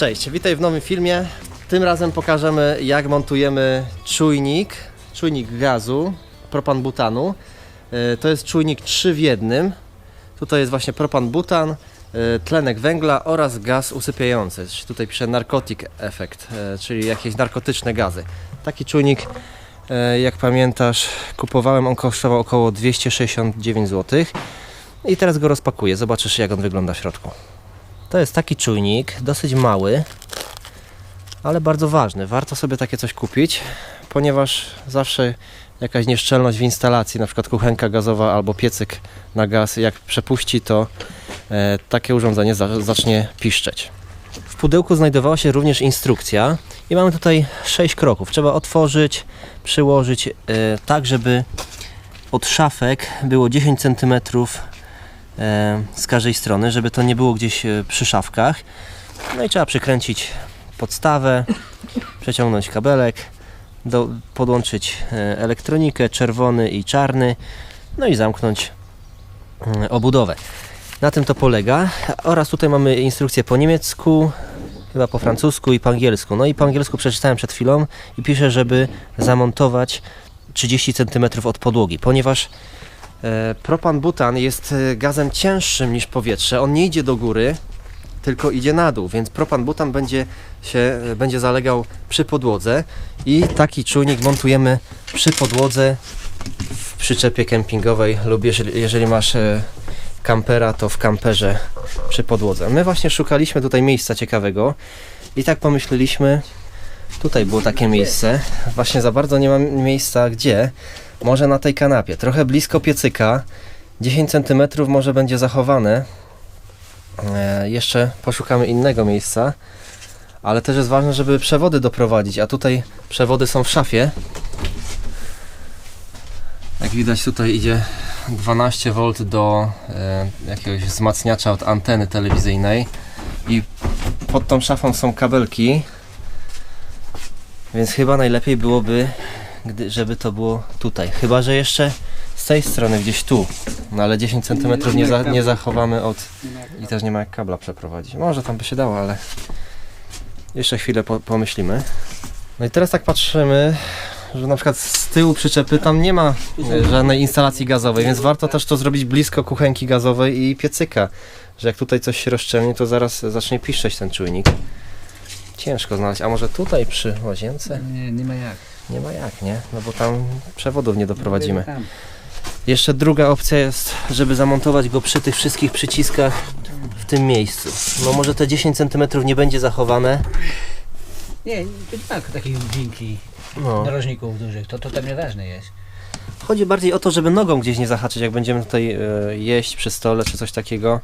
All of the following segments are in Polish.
Cześć, witaj w nowym filmie. Tym razem pokażemy jak montujemy czujnik, czujnik gazu, propan-butanu. E, To jest czujnik 3 w jednym. Tutaj jest właśnie propan-butan, e, tlenek węgla oraz gaz usypiający. Tutaj pisze narcotic effect, e, czyli jakieś narkotyczne gazy. Taki czujnik, jak pamiętasz, kupowałem, on kosztował około 269 zł. I teraz go rozpakuję, zobaczysz jak on wygląda w środku. To jest taki czujnik, dosyć mały, ale bardzo ważny. Warto sobie takie coś kupić, ponieważ zawsze jakaś nieszczelność w instalacji, na przykład kuchenka gazowa albo piecyk na gaz, jak przepuści, to e, takie urządzenie za, zacznie piszczeć. W pudełku znajdowała się również instrukcja i mamy tutaj 6 kroków. Trzeba otworzyć, przyłożyć e, tak, żeby od szafek było 10 cm z każdej strony, żeby to nie było gdzieś e, przy szafkach. No i trzeba przykręcić podstawę, przeciągnąć kabelek, do, podłączyć e, elektronikę, czerwony i czarny, no i zamknąć mm, obudowę. Na tym to polega. Oraz tutaj mamy instrukcję po niemiecku, chyba po francusku i po angielsku. No i po angielsku przeczytałem przed chwilą i pisze, żeby zamontować 30 cm od podłogi, ponieważ e, propan-butan jest e, gazem cięższym niż powietrze. On nie idzie do góry, tylko idzie na dół, więc propan-butan będzie się będzie zalegał przy podłodze i taki czujnik montujemy przy podłodze w przyczepie kempingowej lub jeżeli, jeżeli masz e, kampera, to w kamperze przy podłodze. My właśnie szukaliśmy tutaj miejsca ciekawego i tak pomyśleliśmy, tutaj było takie miejsce, właśnie za bardzo nie ma miejsca gdzie, może na tej kanapie, trochę blisko piecyka, 10 cm może będzie zachowane, E, jeszcze poszukamy innego miejsca, ale też jest ważne, żeby przewody doprowadzić, a tutaj przewody są w szafie. Jak widać tutaj idzie 12V do e, jakiegoś wzmacniacza od anteny telewizyjnej. I pod tą szafą są kabelki, więc chyba najlepiej byłoby, gdy, żeby to było tutaj. Chyba, że jeszcze z tej strony gdzieś tu, no ale 10 cm nie, za, nie zachowamy od i też nie ma jak kabla przeprowadzić. Może tam by się dało, ale jeszcze chwilę po, pomyślimy. No i teraz tak patrzymy, że na przykład z tyłu przyczepy tam nie ma e, żadnej instalacji gazowej, więc warto też to zrobić blisko kuchenki gazowej i piecyka, że jak tutaj coś się rozszczelni, to zaraz zacznie piszczeć ten czujnik. Ciężko znaleźć, a może tutaj przy łazience? Nie, nie ma jak. Nie ma jak, nie? No bo tam przewodów nie doprowadzimy. Jeszcze druga opcja jest, żeby zamontować go przy tych wszystkich przyciskach w tym miejscu. No może te 10 cm nie będzie zachowane. Nie, nie ma takich dzięki No. narożników dużych, to, to tam nieważne jest. Chodzi bardziej o to, żeby nogą gdzieś nie zahaczyć, jak będziemy tutaj e, jeść przy stole czy coś takiego.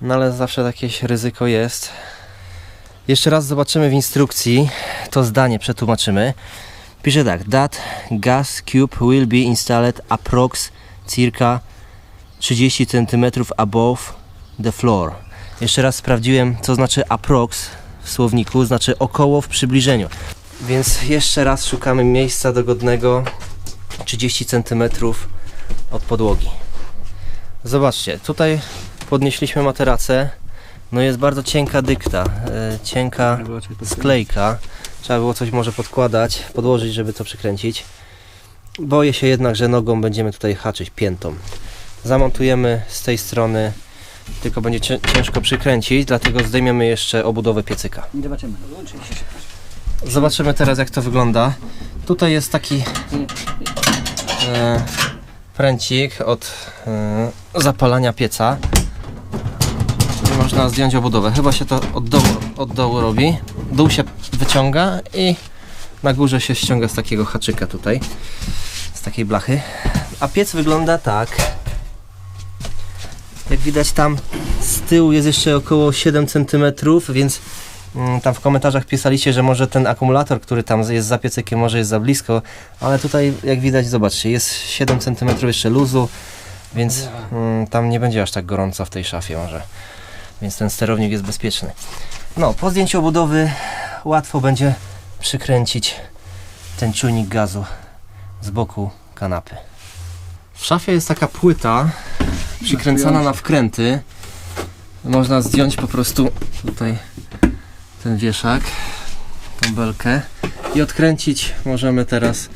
No ale zawsze jakieś ryzyko jest. Jeszcze raz zobaczymy w instrukcji, to zdanie przetłumaczymy. Pisze tak, that gas cube will be installed approx circa 30 cm above the floor. Jeszcze raz sprawdziłem, co znaczy approx w słowniku, znaczy około w przybliżeniu. Więc jeszcze raz szukamy miejsca dogodnego 30 cm od podłogi. Zobaczcie, tutaj podnieśliśmy materacę. No jest bardzo cienka dykta, e, cienka sklejka. Trzeba było coś może podkładać, podłożyć, żeby to przykręcić. Boję się jednak, że nogą będziemy tutaj haczyć piętą. Zamontujemy z tej strony, tylko będzie cię- ciężko przykręcić, dlatego zdejmiemy jeszcze obudowę piecyka. Zobaczymy. Zobaczymy teraz jak to wygląda. Tutaj jest taki e, pręcik od e, zapalania pieca. Można zdjąć obudowę. Chyba się to od dołu, od dołu robi. Dół się wyciąga i na górze się ściąga z takiego haczyka tutaj. Z takiej blachy. A piec wygląda tak. Jak widać tam z tyłu jest jeszcze około 7 cm, więc Mm, Tam w komentarzach pisaliście, że może ten akumulator, który tam jest za piecykiem, może jest za blisko, ale tutaj jak widać, zobaczcie, jest 7 cm jeszcze luzu, więc mm, tam nie będzie aż tak gorąco w tej szafie może. Więc ten sterownik jest bezpieczny. No, po zdjęciu obudowy łatwo będzie przykręcić ten czujnik gazu z boku kanapy. W szafie jest taka płyta przykręcana na wkręty. Można zdjąć po prostu tutaj ten wieszak, tą belkę i odkręcić możemy teraz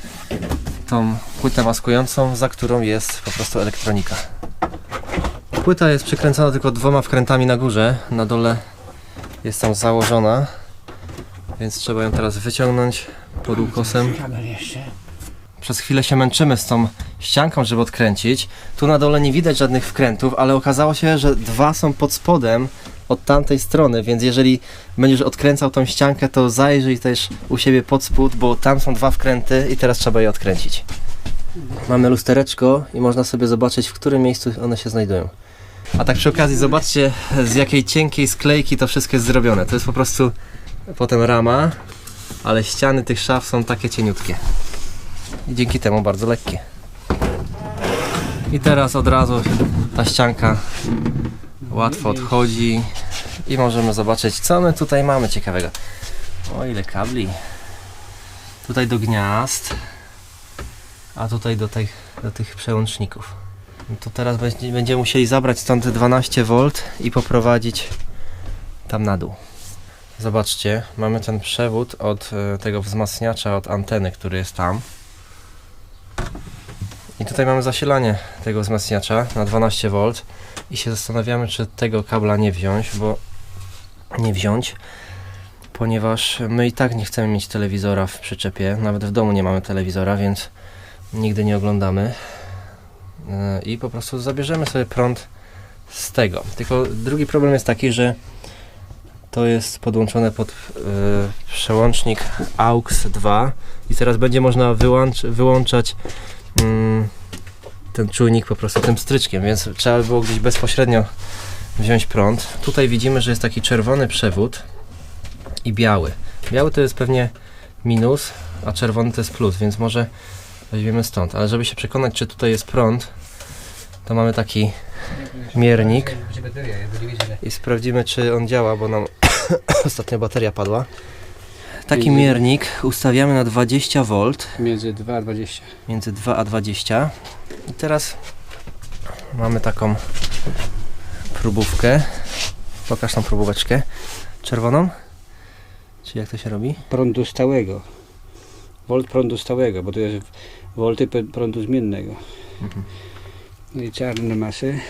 tą płytę maskującą, za którą jest po prostu elektronika. Płyta jest przykręcona tylko dwoma wkrętami na górze, na dole jest tam założona, więc trzeba ją teraz wyciągnąć pod ukosem. Przez chwilę się męczymy z tą ścianką, żeby odkręcić. Tu na dole nie widać żadnych wkrętów, ale okazało się, że dwa są pod spodem od tamtej strony, więc jeżeli będziesz odkręcał tą ściankę, to zajrzyj też u siebie pod spód, bo tam są dwa wkręty i teraz trzeba je odkręcić. Mamy lustereczko i można sobie zobaczyć, w którym miejscu one się znajdują. A tak przy okazji zobaczcie, z jakiej cienkiej sklejki to wszystko jest zrobione. To jest po prostu potem rama, ale ściany tych szaf są takie cieniutkie i dzięki temu bardzo lekkie. I teraz od razu ta ścianka łatwo odchodzi i możemy zobaczyć co my tutaj mamy ciekawego. O ile kabli. Tutaj do gniazd, a tutaj do tych, do tych przełączników. To teraz będzie, będziemy musieli zabrać stąd 12V i poprowadzić tam na dół. Zobaczcie, mamy ten przewód od e, tego wzmacniacza, od anteny, który jest tam. I tutaj mamy zasilanie tego wzmacniacza na 12V i się zastanawiamy, czy tego kabla nie wziąć, bo nie wziąć, ponieważ my i tak nie chcemy mieć telewizora w przyczepie, nawet w domu nie mamy telewizora, więc nigdy nie oglądamy i po prostu zabierzemy sobie prąd z tego. Tylko drugi problem jest taki, że to jest podłączone pod yy, przełącznik AUX 2 i teraz będzie można wyłącz, wyłączać mm, ten czujnik po prostu tym stryczkiem, więc trzeba by było gdzieś bezpośrednio wziąć prąd. Tutaj widzimy, że jest taki czerwony przewód i biały. Biały to jest pewnie minus, a czerwony to jest plus, więc może weźmiemy stąd. Ale żeby się przekonać, czy tutaj jest prąd, to mamy taki miernik i sprawdzimy, czy on działa, bo nam ostatnio bateria padła. Taki miernik ustawiamy na 20V Między 2 a 20. między 2 a 20. I teraz mamy taką próbówkę. Pokaż tą próbóweczkę. Czerwoną? Czy jak to się robi? Prądu stałego. Volt prądu stałego, bo to jest wolty prądu zmiennego. Mhm. No i czarne masy.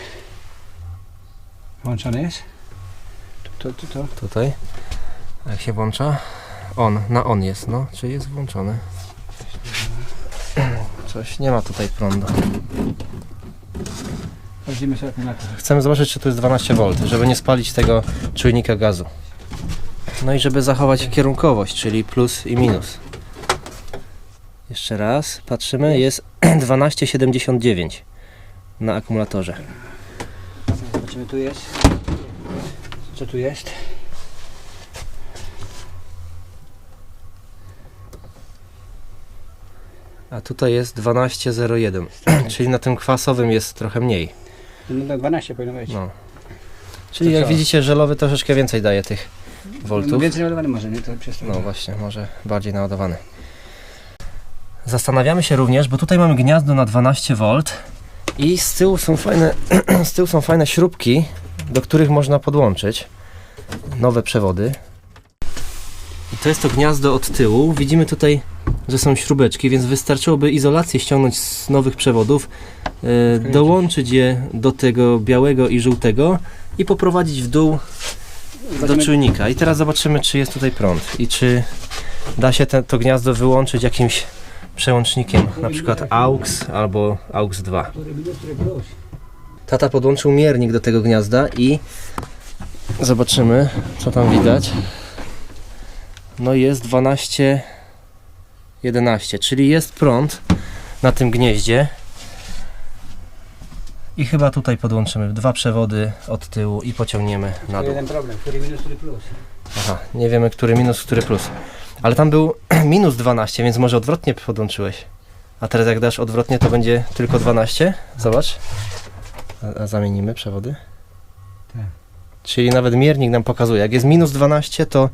Włączone jest? To, to, to, to. Tutaj. Jak się włącza? On, na on jest, no. Czy jest włączony? Coś, nie ma tutaj prądu. Chcemy zobaczyć, czy tu jest 12V, żeby nie spalić tego czujnika gazu. No i żeby zachować kierunkowość, czyli plus i minus. Jeszcze raz, patrzymy, jest 12,79 na akumulatorze. Zobaczymy, tu jest. Co tu jest? A tutaj jest 12,01, czyli na tym kwasowym jest trochę mniej. No, no 12 powinno być. No. Czyli To jak co? widzicie, żelowy troszeczkę więcej daje tych No, voltów. więcej naładowany może, nie? To przez to. No właśnie, może bardziej naładowany. Zastanawiamy się również, bo tutaj mamy gniazdo na 12V i z tyłu są fajne, z tyłu są fajne śrubki, do których można podłączyć nowe przewody. I to jest to gniazdo od tyłu. Widzimy tutaj, że są śrubeczki, więc wystarczyłoby izolację ściągnąć z nowych przewodów, e, dołączyć je do tego białego i żółtego i poprowadzić w dół do czujnika. I teraz zobaczymy, czy jest tutaj prąd i czy da się te, to gniazdo wyłączyć jakimś przełącznikiem, na przykład AUX albo AUX 2. Który minus, który plus. Tata podłączył miernik do tego gniazda i zobaczymy, co tam widać. No jest 12 11, czyli jest prąd na tym gnieździe. I chyba tutaj podłączymy dwa przewody od tyłu i pociągniemy na dół. jeden problem, który minus, który plus. Aha, nie wiemy, który minus, który plus. Ale tam był minus 12, więc może odwrotnie podłączyłeś. A teraz jak dasz odwrotnie, to będzie tylko 12? Zobacz. A, a zamienimy przewody? Tak. Czyli nawet miernik nam pokazuje. Jak jest minus 12, to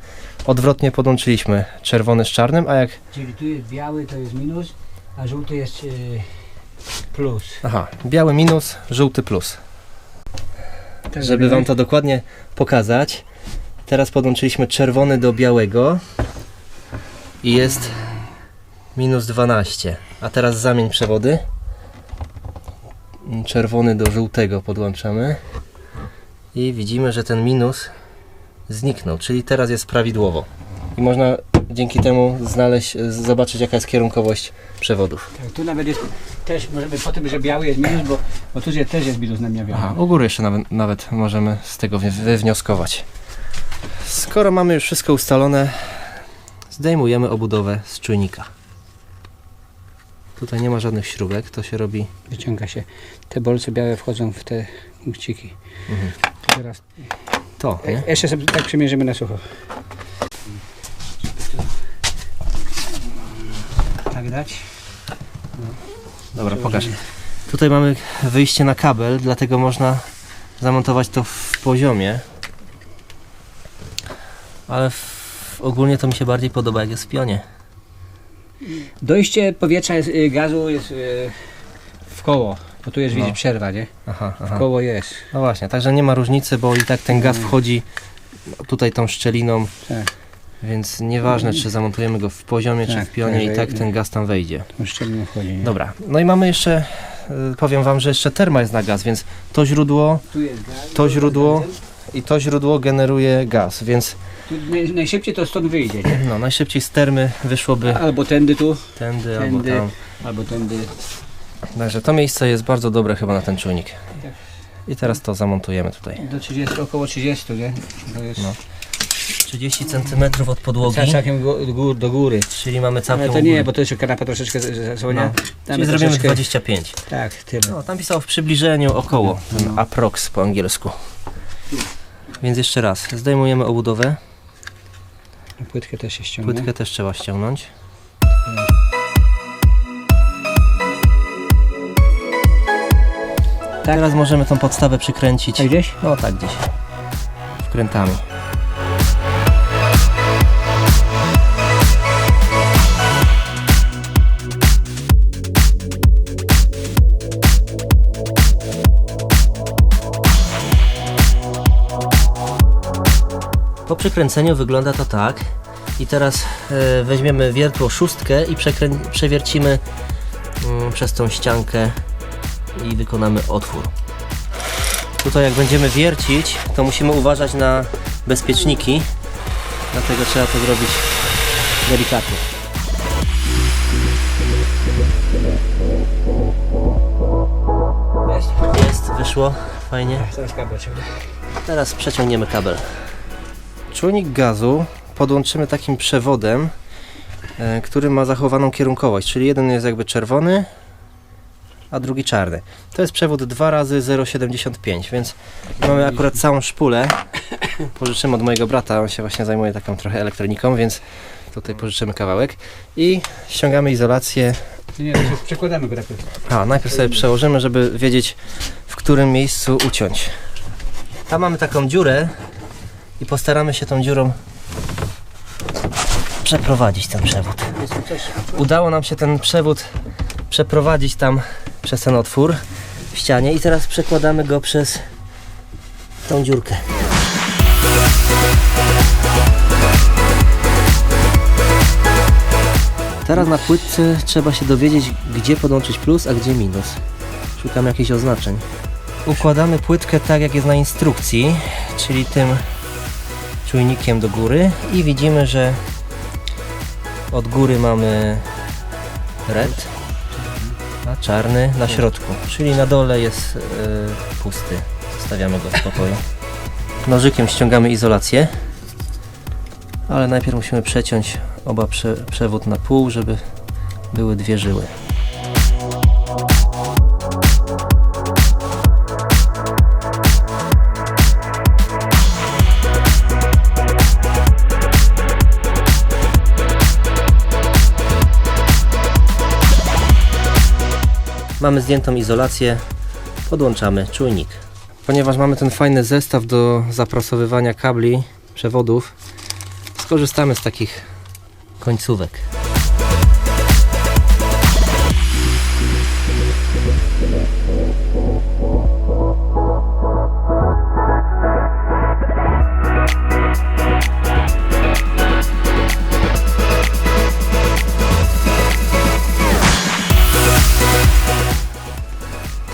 odwrotnie podłączyliśmy czerwony z czarnym, a jak... Czyli tu jest biały, to jest minus, a żółty jest y, plus. Aha, biały minus, żółty plus. Tak Żeby wam to dokładnie pokazać, Teraz podłączyliśmy czerwony do białego i jest minus 12. A teraz zamień przewody. Czerwony do żółtego podłączamy i widzimy, że ten minus zniknął, czyli teraz jest prawidłowo. I można dzięki temu znaleźć, zobaczyć jaka jest kierunkowość przewodów. Tak, tu nawet jest też, możemy po tym, że biały jest minus, bo, bo tu jest, też jest minus na mnie biały. Aha, u góry jeszcze nawet, nawet możemy z tego wy- wywnioskować. Skoro mamy już wszystko ustalone, zdejmujemy obudowę z czujnika. Tutaj nie ma żadnych śrubek, to się robi. Wyciąga się. Te bolce białe wchodzą w te guściki. Mhm. Teraz To, nie? E, Jeszcze sobie tak przymierzymy na sucho. Tak dać? Dobra, pokaż. Tutaj mamy wyjście na kabel, dlatego można zamontować to w poziomie. Ale w, ogólnie to mi się bardziej podoba, jak jest w pionie. Dojście powietrza jest, y, gazu jest y, w koło. Bo tu jest No. widzisz przerwa, nie? Aha, W aha. koło jest. No właśnie, także nie ma różnicy, bo i tak ten gaz Mm. wchodzi tutaj tą szczeliną, Tak. więc nieważne czy zamontujemy go w poziomie czy Tak, w pionie, tak, i tak że- ten gaz tam wejdzie. Szczelnie wchodzi. Nie? Dobra, no i mamy jeszcze, y, powiem Wam, że jeszcze terma jest na gaz, więc to źródło. To źródło. i to źródło generuje gaz, więc naj, najszybciej to stąd wyjdzie, nie? no, najszybciej z termy wyszłoby Albo tędy tu, tędy, Tędy. albo tam. albo tędy. Także to miejsce jest bardzo dobre chyba na ten czujnik. I teraz to zamontujemy tutaj. Do 30, około 30, nie? To jest No. 30 cm od podłogi, całkiem gór, do góry. czyli mamy całkiem Ale to nie, bo to jeszcze kanapa troszeczkę zasłania. No. Czyli zrobimy troszeczkę- 25. Tak, tyle. No, tam pisało w przybliżeniu około, ten approx po angielsku. Więc jeszcze raz, zdejmujemy obudowę, Płytkę też się ściągnę. płytkę też trzeba ściągnąć. Teraz możemy tą podstawę przykręcić. Tak gdzieś? No tak gdzieś. Wkrętamy. Po przykręceniu wygląda to tak. I teraz e, weźmiemy wiertło szóstkę i przewiercimy mm, przez tą ściankę i wykonamy otwór. Tutaj jak będziemy wiercić, to musimy uważać na bezpieczniki, dlatego trzeba to zrobić delikatnie. Jest? Wyszło, fajnie. Teraz kabel ciągnę. Teraz przeciągniemy kabel. Czujnik gazu podłączymy takim przewodem, e, który ma zachowaną kierunkowość, czyli jeden jest jakby czerwony, a drugi czarny. To jest przewód 2 razy 0,75, więc mamy akurat całą szpulę. Pożyczymy od mojego brata, on się właśnie zajmuje taką trochę elektroniką, więc tutaj pożyczymy kawałek i ściągamy izolację. Nie, to się przekładamy go tak. A, najpierw sobie przełożymy, żeby wiedzieć w którym miejscu uciąć. Tam mamy taką dziurę i postaramy się tą dziurą przeprowadzić ten przewód. Udało nam się ten przewód przeprowadzić tam przez ten otwór w ścianie i teraz przekładamy go przez tą dziurkę. Teraz na płytce trzeba się dowiedzieć, gdzie podłączyć plus, a gdzie minus. Szukam jakichś oznaczeń. Układamy płytkę tak, jak jest na instrukcji, czyli tym czujnikiem do góry i widzimy, że od góry mamy red, a czarny na środku, czyli na dole jest e, pusty. Zostawiamy go w spokoju. Nożykiem ściągamy izolację, ale najpierw musimy przeciąć oba prze, przewód na pół, żeby były dwie żyły. Mamy zdjętą izolację, podłączamy czujnik. Ponieważ mamy ten fajny zestaw do zaprasowywania kabli, przewodów, skorzystamy z takich końcówek.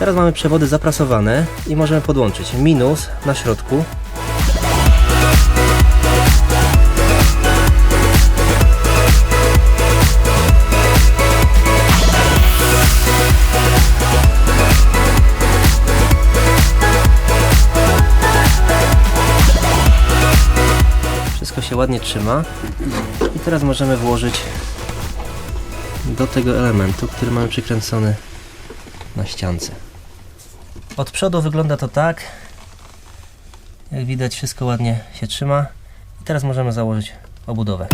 Teraz mamy przewody zaprasowane i możemy podłączyć minus na środku. Wszystko się ładnie trzyma. I teraz możemy włożyć do tego elementu, który mamy przykręcony na ściance. Od przodu wygląda to tak. Jak widać wszystko ładnie się trzyma. I teraz możemy założyć obudowę.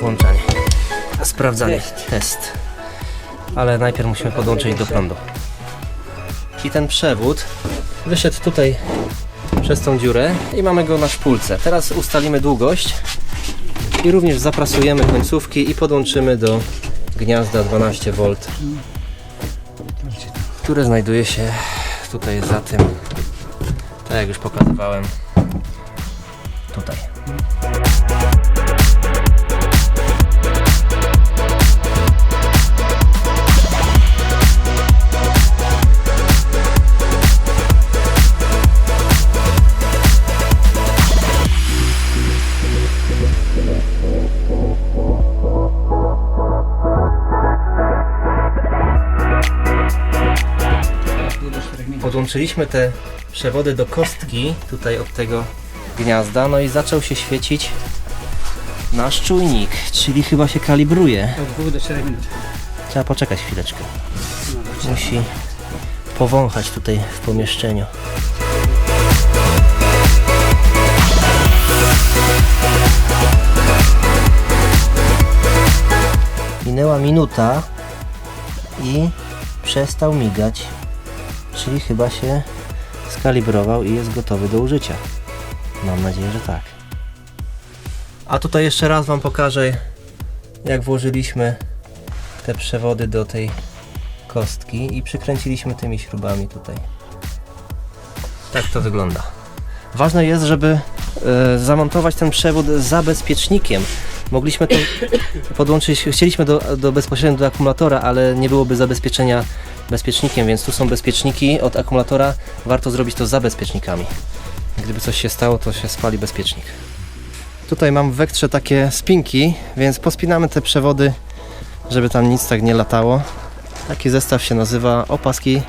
Włączanie. Sprawdzanie. Test. Ale najpierw musimy podłączyć do prądu. I ten przewód wyszedł tutaj przez tą dziurę i mamy go na szpulce. Teraz ustalimy długość i również zaprasujemy końcówki i podłączymy do gniazda 12V, które znajduje się tutaj za tym, tak jak już pokazywałem, tutaj. Podłączyliśmy te przewody do kostki tutaj od tego gniazda, no i zaczął się świecić nasz czujnik, czyli chyba się kalibruje. Od 2 do 4 minut. Trzeba poczekać chwileczkę. Musi powąchać tutaj w pomieszczeniu. Minęła minuta i przestał migać, czyli chyba się skalibrował i jest gotowy do użycia. Mam nadzieję, że tak. A tutaj jeszcze raz Wam pokażę, jak włożyliśmy te przewody do tej kostki i przykręciliśmy tymi śrubami tutaj. Tak to wygląda. Ważne jest, żeby e, zamontować ten przewód za bezpiecznikiem. Mogliśmy to podłączyć, chcieliśmy do, do bezpośrednio do akumulatora, ale nie byłoby zabezpieczenia bezpiecznikiem, więc tu są bezpieczniki od akumulatora. Warto zrobić to za bezpiecznikami. Gdyby coś się stało, to się spali bezpiecznik. Tutaj mam w wektrze takie spinki, więc pospinamy te przewody żeby tam nic tak nie latało. Taki zestaw się nazywa opaski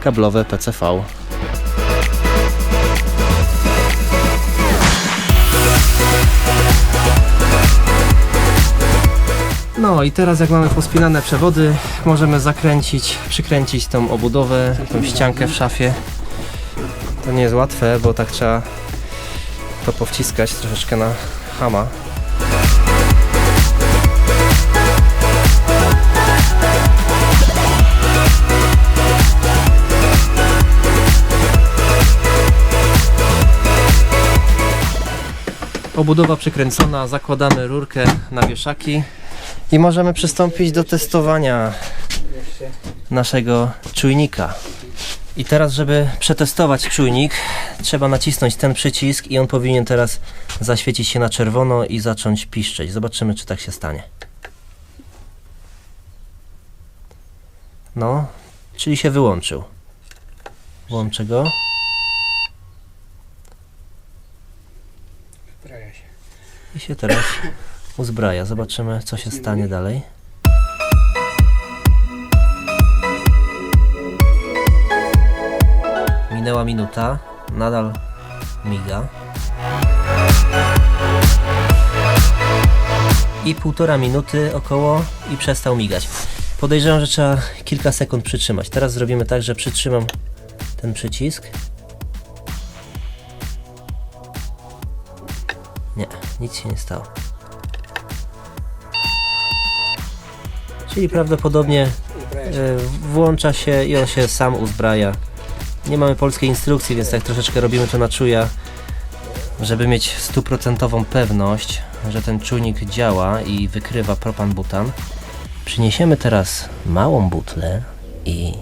kablowe PCV. No i teraz jak mamy pospinane przewody, możemy zakręcić, przykręcić tą obudowę, tą ściankę w szafie. To nie jest łatwe, bo tak trzeba to powciskać troszeczkę na hama. Obudowa przykręcona, zakładamy rurkę na wieszaki i możemy przystąpić do testowania naszego czujnika. I teraz, żeby przetestować czujnik, trzeba nacisnąć ten przycisk i on powinien teraz zaświecić się na czerwono i zacząć piszczeć. Zobaczymy, czy tak się stanie. No, czyli się wyłączył. Włączę go. I się teraz uzbraja. Zobaczymy, co się stanie dalej. Minęła minuta, nadal miga. I półtora minuty około i przestał migać. Podejrzewam, że trzeba kilka sekund przytrzymać. Teraz zrobimy tak, że przytrzymam ten przycisk. Nie, nic się nie stało. Czyli prawdopodobnie e, włącza się i on się sam uzbraja. Nie mamy polskiej instrukcji, więc tak troszeczkę robimy to na czuja, żeby mieć stuprocentową pewność, że ten czujnik działa i wykrywa propan-butan. Przyniesiemy teraz małą butlę i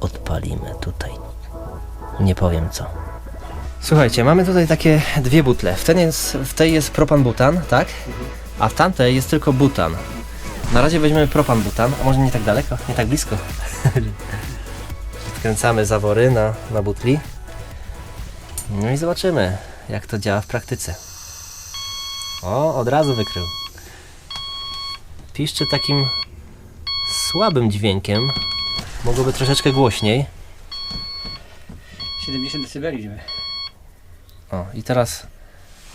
odpalimy tutaj. Nie powiem co. Słuchajcie, mamy tutaj takie dwie butle. W, ten jest, w tej jest propan-butan, tak? A w tamtej jest tylko butan. Na razie weźmiemy propan butan, a może nie tak daleko, nie tak blisko. Wkręcamy zawory na, na butli. No i zobaczymy, jak to działa w praktyce. O, od razu wykrył. Piszczy takim słabym dźwiękiem. Mogłoby troszeczkę głośniej. 70 dB idziemy. O, i teraz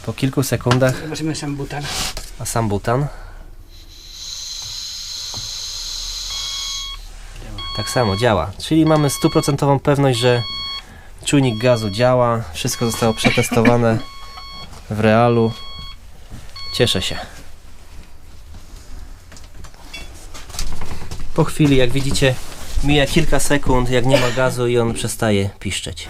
po kilku sekundach, Zobaczymy sam butan. a sam butan. Tak samo działa. Czyli mamy stuprocentową pewność, że czujnik gazu działa. Wszystko zostało przetestowane w realu. Cieszę się. Po chwili, jak widzicie, mija kilka sekund, jak nie ma gazu i on przestaje piszczeć.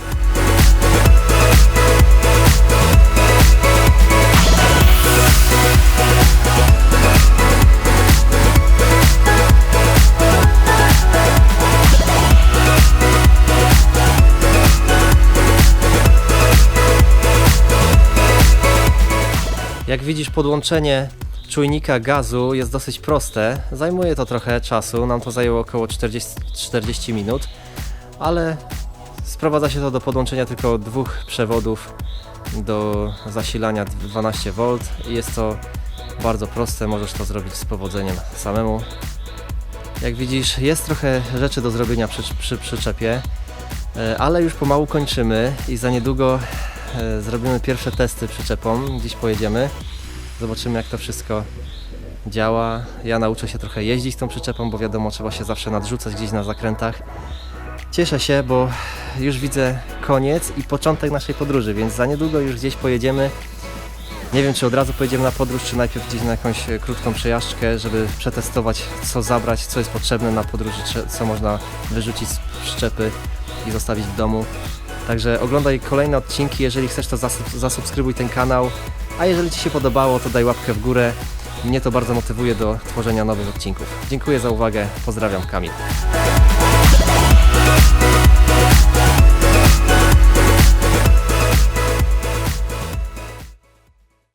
Jak widzisz, podłączenie czujnika gazu jest dosyć proste. Zajmuje to trochę czasu, nam to zajęło około 40, 40 minut, ale sprowadza się to do podłączenia tylko dwóch przewodów do zasilania 12V i jest to bardzo proste, możesz to zrobić z powodzeniem samemu. Jak widzisz, jest trochę rzeczy do zrobienia przy, przy przyczepie, e, ale już pomału kończymy i za niedługo zrobimy pierwsze testy przyczepą. Dziś pojedziemy, zobaczymy jak to wszystko działa. Ja nauczę się trochę jeździć tą przyczepą, bo wiadomo, trzeba się zawsze nadrzucać gdzieś na zakrętach. Cieszę się, bo już widzę koniec i początek naszej podróży, więc za niedługo już gdzieś pojedziemy. Nie wiem, czy od razu pojedziemy na podróż, czy najpierw gdzieś na jakąś e, krótką przejażdżkę, żeby przetestować, co zabrać, co jest potrzebne na podróży, co można wyrzucić z przyczepy i zostawić w domu. Także oglądaj kolejne odcinki, jeżeli chcesz to zasub- zasubskrybuj ten kanał, a jeżeli Ci się podobało, to daj łapkę w górę. Mnie to bardzo motywuje do tworzenia nowych odcinków. Dziękuję za uwagę, pozdrawiam Kamil.